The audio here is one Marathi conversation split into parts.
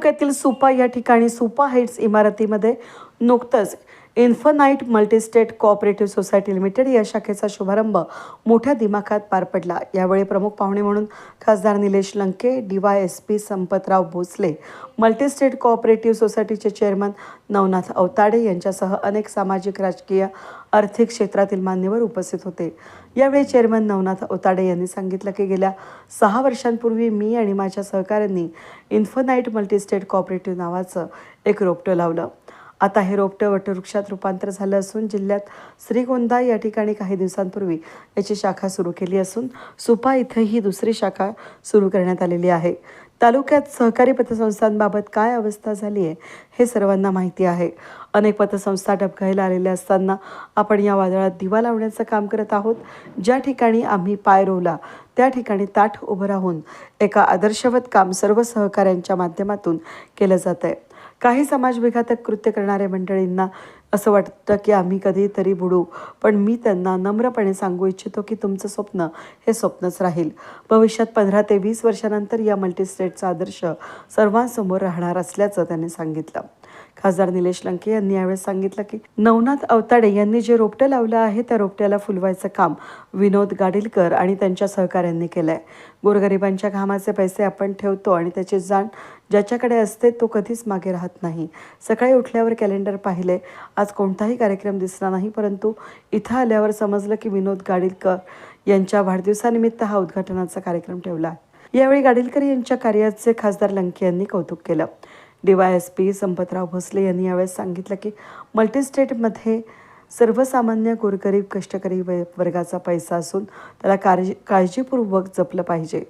तालुक्यातील सुपा या ठिकाणी सुपा हाईट्स इमारतीमध्ये नुकतंच infinite multistate cooperative society limited या शाखेचा शुभारंभ मोठ्या दिमाखात पार पडला. यावेळी प्रमुख पाहुणे म्हणून खासदार Nilesh Lanke D Y S P Sampatrao Bhosale multistate cooperative सोसायटीचे चेअरमन नवनाथ अवताडे यांच्यासह अनेक सामाजिक राजकीय आर्थिक क्षेत्रातील मान्यवर उपस्थित होते. यावेळी चेअरमन नवनाथ अवताडे यांनी सांगितलं की गेल्या सहा वर्षांपूर्वी मी आणि माझ्या सहकाऱ्यांनी इन्फनाईट मल्टीस्टेट कोऑपरेटिव्ह नावाचं एक रोपटं लावलं. आता हे रोपटं वटवृक्षात रूपांतर झालं असून जिल्ह्यात श्रीगोंदा या ठिकाणी काही दिवसांपूर्वी याची शाखा सुरू केली असून सुपा इथं ही दुसरी शाखा सुरू करण्यात आलेली आहे. तालुक्यात सहकारी पतसंस्थांबाबत काय अवस्था झाली आहे हे सर्वांना माहिती आहे. अनेक पतसंस्था डबघायला आलेल्या असताना आपण या वादळात दिवा लावण्याचं काम करत आहोत. ज्या ठिकाणी आम्ही पाय रोवला त्या ठिकाणी ताठ उभं राहून एका आदर्शवत काम सर्व सहकाऱ्यांच्या माध्यमातून केलं जात आहे काही समाजविघातक कृत्य करणाऱ्या मंडळींना असं वाटतं की आम्ही कधीतरी बुडू. पण मी त्यांना नम्रपणे सांगू इच्छितो की तुमचं स्वप्न हे स्वप्नच राहील. भविष्यात पंधरा ते वीस वर्षानंतर या मल्टीस्टेटचा आदर्श सर्वांसमोर राहणार असल्याचं त्यांनी सांगितलं. खासदार निलेश लंके यांनी यावेळी सांगितलं की नवनाथ अवताडे यांनी जे रोपटं लावलं आहे त्या रोपट्याला फुलवायचं काम विनोद गाडीलकर आणि त्यांच्या सहकाऱ्यांनी केलंय. गोरगरिबांच्या घामाचे पैसे आपण ठेवतो आणि त्याची जाण ज्याच्याकडे असते तो कधीच मागे राहत नाही. सकाळी उठल्यावर कॅलेंडर पाहिले. आज कोणताही कार्यक्रम दिसला नाही परंतु इथं आल्यावर समजलं की विनोद गाडीलकर यांच्या वाढदिवसानिमित्त हा उद्घाटनाचा कार्यक्रम ठेवला. यावेळी गाडीलकर यांच्या कार्याचे खासदार लंके यांनी कौतुक केलं. डीवायएसपी संपतराव भोसले यांनी यावेळेस सांगितलं की मल्टीस्टेटमध्ये सर्वसामान्य गोरगरीब कष्टकरी व- वर्गाचा पैसा असून त्याला काळजी काळजीपूर्वक जपलं पाहिजे.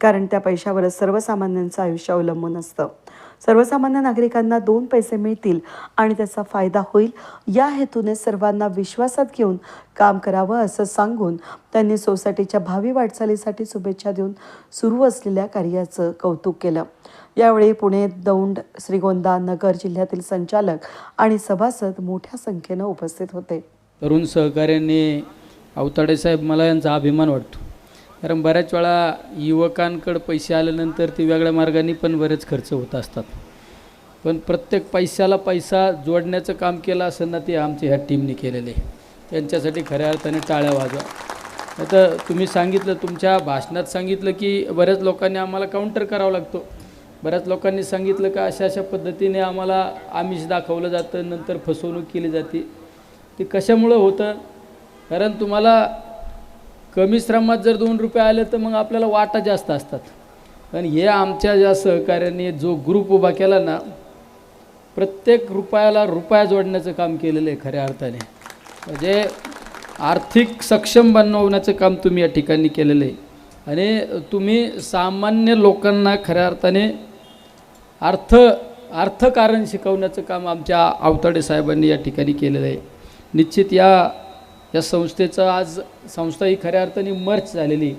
कारण त्या पैशावरच सर्वसामान्यांचं आयुष्य अवलंबून असतं. सर्वसामान्य नागरिकांना दोन पैसे मिळतील आणि त्याचा फायदा होईल. या हेतूने सर्वांना विश्वासात घेऊन काम करावं असं सांगून त्यांनी सोसायटीच्या भावी वाटचालीसाठी शुभेच्छा देऊन सुरू असलेल्या कार्याचं कौतुक केलं. यावेळी पुणे दौंड श्रीगोंदा नगर जिल्ह्यातील संचालक आणि सभासद मोठ्या संख्येनं उपस्थित होते. तरुण सहकार्यांनी अवताडे साहेब मला यांचा अभिमान वाटतो. कारण बऱ्याच वेळा युवकांकडं पैसे आल्यानंतर ते वेगळ्या मार्गाने पण बरेच खर्च होत असतात. पण प्रत्येक पैशाला पैसा जोडण्याचं काम केलं असं ना ते आमच्या ह्या टीमने केलेले आहे. त्यांच्यासाठी खऱ्या अर्थाने टाळ्या वाजवा. आता तुम्ही सांगितलं तुमच्या भाषणात सांगितलं की बऱ्याच लोकांनी आम्हाला काउंटर करावा लागतो. बऱ्याच लोकांनी सांगितलं का अशा अशा पद्धतीने आम्हाला आमिष दाखवलं जातं नंतर फसवणूक केली जाते. ते कशामुळं होतं? कारण तुम्हाला कमी श्रमात जर दोन रुपये आले तर मग आपल्याला वाटा जास्त असतात. पण हे आमच्या ज्या सहकार्याने जो ग्रुप उभा केला ना प्रत्येक रुपयाला रुपया जोडण्याचं काम केलेलं आहे खऱ्या अर्थाने. म्हणजे आर्थिक सक्षम बनवण्याचं काम तुम्ही या ठिकाणी केलेलं आहे. आणि तुम्ही सामान्य लोकांना खऱ्या अर्थाने अर्थ अर्थकारण शिकवण्याचं काम आमच्या आवताडे साहेबांनी या ठिकाणी केलेलं आहे. निश्चित या या संस्थेचं आज संस्था ही खऱ्या अर्थाने मर्च झालेली.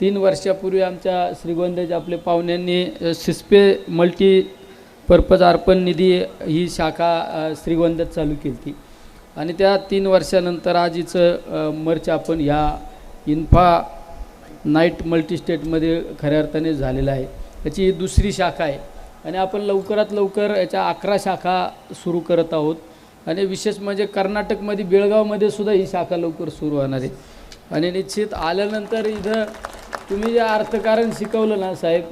तीन वर्षापूर्वी आमच्या श्रीगोंद्याच्या आपले पाहुण्यांनी सिस्पे मल्टी पर्पज अर्पण निधी ही शाखा श्रीगोंद्यात चालू केली ती आणि त्या तीन वर्षानंतर आज हिचं मर्च आपण ह्या इन्फा नाईट मल्टीस्टेटमध्ये खऱ्या अर्थाने झालेलं आहे. त्याची ही दुसरी शाखा आहे. आणि आपण लवकरात लवकर याच्या अकरा शाखा सुरू करत आहोत. आणि विशेष म्हणजे कर्नाटकमध्ये बेळगावमध्ये सुद्धा ही शाखा लवकर सुरू होणार आहे. आणि निश्चित आल्यानंतर इथं तुम्ही जे अर्थकारण शिकवलं ना साहेब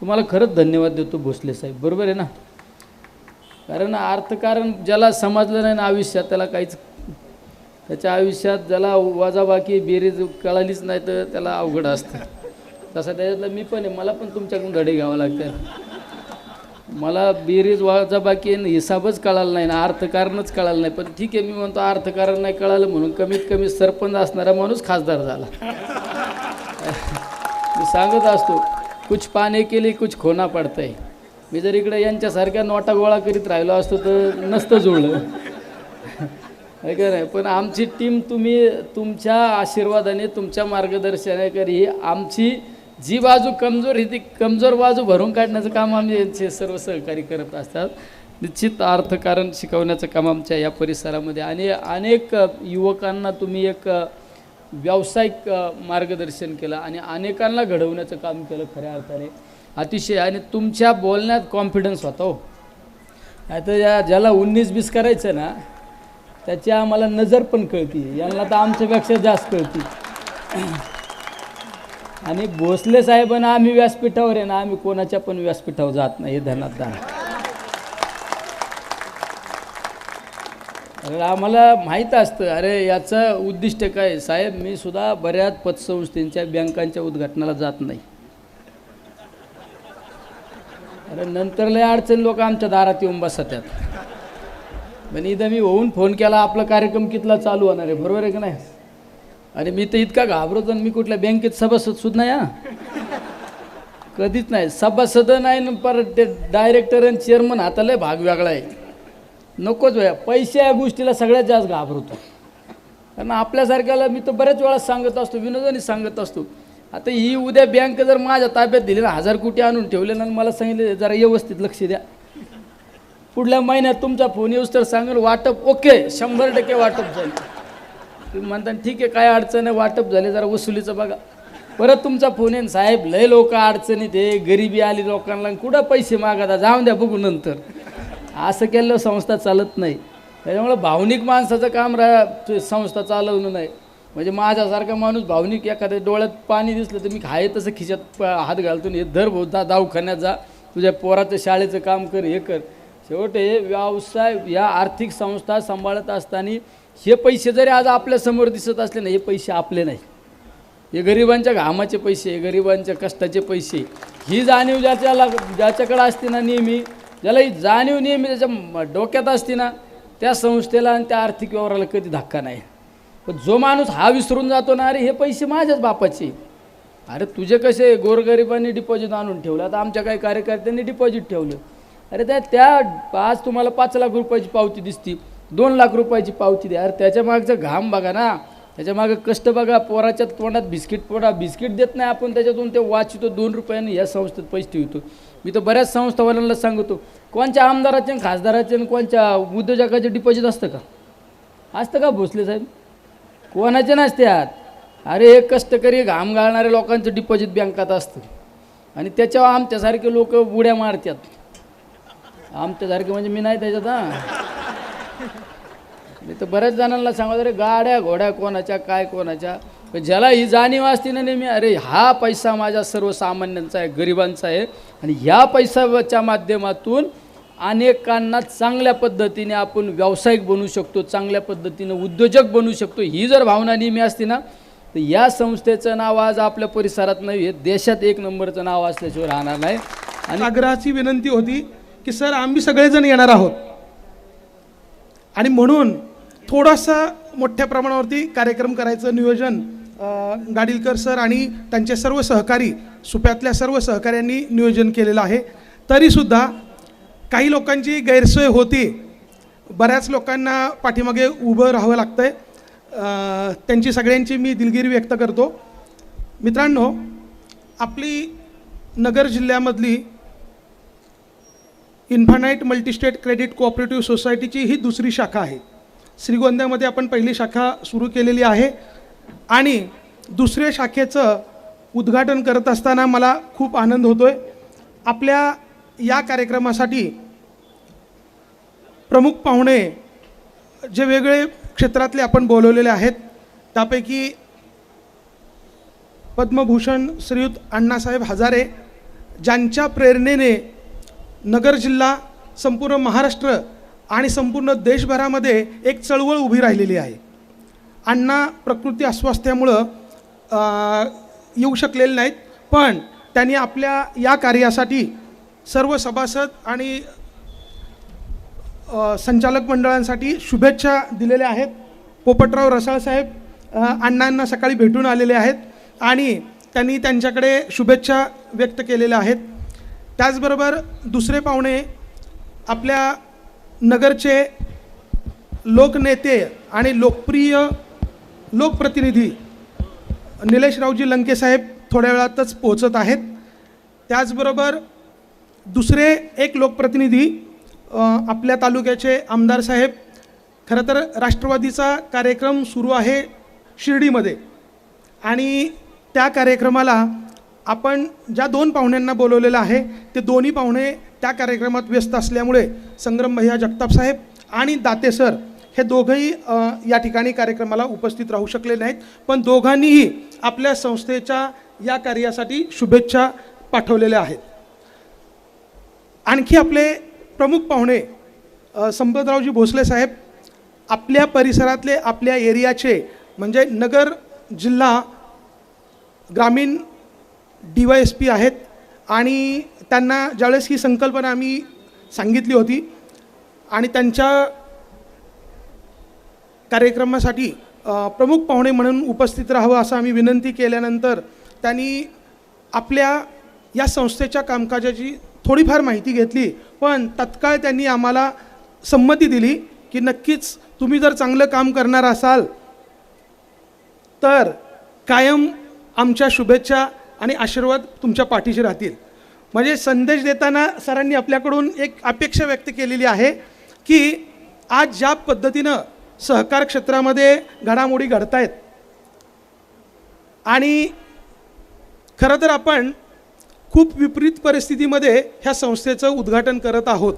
तुम्हाला खरंच धन्यवाद देतो भोसले साहेब. बरोबर आहे ना? कारण अर्थकारण ज्याला समजलं नाही ना आयुष्यात त्याला काहीच त्याच्या आयुष्यात ज्याला वाजाबाकी बेरीज कळालीच नाही तर त्याला अवघड असतं. तसं त्याच्यातलं मी पण आहे मला पण तुमच्याकडून धडे घ्यावं लागतात. मला बेरीज वाजाबाकी आणि हिसाबच कळाला नाही ना अर्थकारणच कळालं नाही. पण ठीक आहे मी म्हणतो अर्थकारण नाही कळालं म्हणून कमीत कमी सरपंच असणारा माणूस खासदार झाला. मी सांगत असतो कुछ पाने के लिए कुछ खोना पडतंय. मी जर इकडे यांच्यासारख्या नोटा गोळा करीत राहिलो असतो तर नसतं जुळलं. आहे का नाही? पण आमची टीम तुम्ही तुमच्या आशीर्वादाने तुमच्या मार्गदर्शनाकरी आमची जी बाजू कमजोर आहे ती कमजोर बाजू भरून काढण्याचं काम आम्ही यांचे सर्व सहकारी करत असतात. निश्चित अर्थकारण शिकवण्याचं काम आमच्या या परिसरामध्ये आणि अनेक युवकांना तुम्ही एक व्यावसायिक मार्गदर्शन केलं आणि अनेकांना घडवण्याचं काम केलं खऱ्या अर्थाने. अतिशय आणि तुमच्या बोलण्यात कॉन्फिडन्स होता हो. नाही तर या ज्याला उन्नीस बीस करायचं ना त्याची आम्हाला नजर पण कळती यांना तर आमच्यापेक्षा जास्त कळती. आणि भोसले साहेबांना आम्ही व्यासपीठावर आहे ना आम्ही कोणाच्या पण व्यासपीठावर जात नाही हे ध्यानात अरे आम्हाला माहीत असतं अरे याचं उद्दिष्ट काय? साहेब मी सुद्धा बऱ्याच पतसंस्थेच्या बँकांच्या उद्घाटनाला जात नाही. अरे नंतर लय अडचण लोक आमच्या दारात येऊन बसतात पण इथं मी होऊन फोन केला आपला कार्यक्रम कितला चालू होणार आहे बरोबर आहे का नाही? आणि मी तर इतका घाबरतो आणि मी कुठल्या बँकेत सभासद सुद्धा नाही हा. कधीच नाही. सभासद नाही पर ते डायरेक्टर आणि चेअरमन हाताला भाग वेगळा आहे. नकोच वया पैसे या गोष्टीला सगळ्यात जास्त घाबरतो. कारण आपल्यासारख्याला मी तर बऱ्याच वेळा सांगत असतो विनोदाने सांगत असतो. आता ही उद्या बँक जर माझ्या ताब्यात दिली ना हजार कोटी आणून ठेवले ना आणि मला सांगितले जरा व्यवस्थित लक्ष द्या. पुढल्या महिन्यात तुमचा फोन येऊस तर सांगेल वाटप ओके. शंभर टक्के वाटप जाईल तुम्ही म्हणता ठीक आहे काय अडचण आहे वाटप झाले जरा वसुलीचं बघा. परत तुमचा फोन येईन साहेब लय लोक अडचणीत आहे गरिबी आली लोकांना कुठं पैसे मागता जाऊन द्या बघू नंतर. असं केलं संस्था चालत नाही. त्याच्यामुळं भावनिक माणसाचं काम रा संस्था चालवणं नाही. म्हणजे माझ्यासारखा माणूस भावनिक एखाद्या डोळ्यात पाणी दिसलं तर मी खाय तसं खिशात हात घालतो हे धर भाऊ जा दवाखान्यात जा. तुझ्या पोराचं शाळेचं काम कर हे कर. शेवटे व्यवसाय या आर्थिक संस्था सांभाळत असताना हे पैसे जरी आज आपल्यासमोर दिसत असले ना हे पैसे आपले नाही. हे गरिबांच्या घामाचे पैसे गरिबांच्या कष्टाचे पैसे ही जाणीव ज्याच्याला ज्याच्याकडं असते ना नेहमी ज्याला ही जाणीव नेहमी त्याच्या डोक्यात असते ना त्या संस्थेला आणि त्या आर्थिक व्यवहाराला कधी धक्का नाही. पण जो माणूस हा विसरून जातो ना अरे हे पैसे माझ्याच बापाचे. अरे तुझे कसे गोरगरिबांनी डिपॉझिट आणून ठेवलं आता आमच्या काही कार्यकर्त्यांनी डिपॉझिट ठेवलं. अरे त्या त्या आज तुम्हाला पाच लाख रुपयाची पावती दिसती. दोन लाख रुपयाची पावती द्या. अरे त्याच्या मागचं घाम बघा ना. त्याच्या मागं कष्ट बघा पोराच्या तोंडात बिस्किट पोडा. बिस्किट देत नाही आपण त्याच्यातून ते वाचितो दोन रुपयाने या संस्थेत पैसे ठेवतो. मी तर बऱ्याच संस्थावाल्यांना सांगतो कोणच्या आमदाराचे आणि खासदाराचे आणि कोणच्या उद्योजकाचे डिपॉझिट असतं का? असतं का भोसले साहेब? कोणाचे नसते आत अरे कष्टकरी घाम घालणाऱ्या लोकांचं डिपॉझिट बँकात असतं. आणि त्याच्यावर आमच्यासारखे लोक उड्या मारतात. आमच्यासारखे म्हणजे मी नाही त्याच्यात हां. नाही तर बऱ्याच जणांना सांगत अरे गाड्या घोड्या कोणाच्या काय कोणाच्या? पण ज्याला ही जाणीव असते ना नेहमी अरे हा पैसा माझ्या सर्वसामान्यांचा आहे गरिबांचा आहे आणि ह्या पैशाच्या माध्यमातून अनेकांना चांगल्या पद्धतीने आपण व्यावसायिक बनवू शकतो चांगल्या पद्धतीनं उद्योजक बनवू शकतो. ही जर भावना नेहमी असते ना तर या संस्थेचं नाव आज आपल्या परिसरात नाही हे देशात एक नंबरचं नाव असल्याशिवाय राहणार नाही. आणि आग्रहाची विनंती होती की सर आम्ही सगळेजण येणार आहोत. आणि म्हणून थोडासा मोठ्या प्रमाणावरती कार्यक्रम करायचं नियोजन गाडीलकर सर आणि त्यांचे सर्व सहकारी सुप्यातल्या सर्व सहकाऱ्यांनी नियोजन केलेलं आहे. तरीसुद्धा काही लोकांची गैरसोय होती. बऱ्याच लोकांना पाठीमागे उभं राहावं लागतं आहे त्यांची सगळ्यांची मी दिलगिरी व्यक्त करतो. मित्रांनो आपली नगर जिल्ह्यामधली इन्फानाईट मल्टीस्टेट क्रेडिट कोऑपरेटिव्ह सोसायटीची ही दुसरी शाखा आहे. श्रीगोंद्यामध्ये आपण पहिली शाखा सुरू केलेली आहे. आणि दुसऱ्या शाखेचं उद्घाटन करत असताना मला खूप आनंद होतो आहे आपल्या या कार्यक्रमासाठी प्रमुख पाहुणे जे वेगळे क्षेत्रातले आपण बोलवलेले आहेत त्यापैकी पद्मभूषण श्रीयुत अण्णासाहेब हजारे ज्यांच्या प्रेरणेने नगर जिल्हा संपूर्ण महाराष्ट्र आणि संपूर्ण देशभरामध्ये एक चळवळ उभी राहिलेली आहे. अण्णा प्रकृती अस्वास्थ्यामुळं येऊ शकलेले नाहीत पण त्यांनी आपल्या या कार्यासाठी सर्व सभासद आणि संचालक मंडळांसाठी शुभेच्छा दिलेल्या आहेत. पोपटराव रसाळसाहेब अण्णांना सकाळी भेटून आलेले आहेत आणि त्यांनी त्यांच्याकडे शुभेच्छा व्यक्त केलेल्या आहेत. त्याचबरोबर दुसरे पाहुणे आपल्या नगरचे लोकनेते आणि लोकप्रिय लोकप्रतिनिधी निलेशरावजी लंकेसाहेब थोड्या वेळातच पोहोचत आहेत. त्याचबरोबर दुसरे एक लोकप्रतिनिधी आपल्या तालुक्याचे आमदार साहेब खरं तर राष्ट्रवादीचा कार्यक्रम सुरू आहे शिर्डीमध्ये. आणि त्या कार्यक्रमाला आपण ज्या दोन पाहुण्यांना बोलवलेलं आहे ते दोन्ही पाहुणे त्या कार्यक्रमात व्यस्त असल्यामुळे संग्रम भैया जगताप साहेब आणि दाते सर हे दोघंही या ठिकाणी कार्यक्रमाला उपस्थित राहू शकले नाहीत. पण दोघांनीही आपल्या संस्थेच्या या कार्यासाठी शुभेच्छा पाठवलेल्या आहेत. आणखी आपले प्रमुख पाहुणे संपतरावजी भोसले साहेब आपल्या परिसरातले आपल्या एरियाचे म्हणजे नगर जिल्हा ग्रामीण डी वाय एस पी आहेत आणि त्यांना ज्यावेळेस ही संकल्पना आम्ही सांगितली होती आणि त्यांच्या कार्यक्रमासाठी प्रमुख पाहुणे म्हणून उपस्थित राहावं असं आम्ही विनंती केल्यानंतर त्यांनी आपल्या या संस्थेच्या कामकाजाची थोडीफार माहिती घेतली पण तत्काळ त्यांनी आम्हाला संमती दिली की नक्कीच तुम्ही जर चांगलं काम करणार असाल तर कायम आमच्या शुभेच्छा आणि आशीर्वाद तुमच्या पाठीशी राहतील. म्हणजे संदेश देताना सरांनी आपल्याकडून एक अपेक्षा व्यक्त केलेली आहे की आज ज्या पद्धतीनं सहकार क्षेत्रामध्ये घडामोडी घडत आहेत आणि खरं तर आपण खूप विपरीत परिस्थितीमध्ये ह्या संस्थेचं उद्घाटन करत आहोत.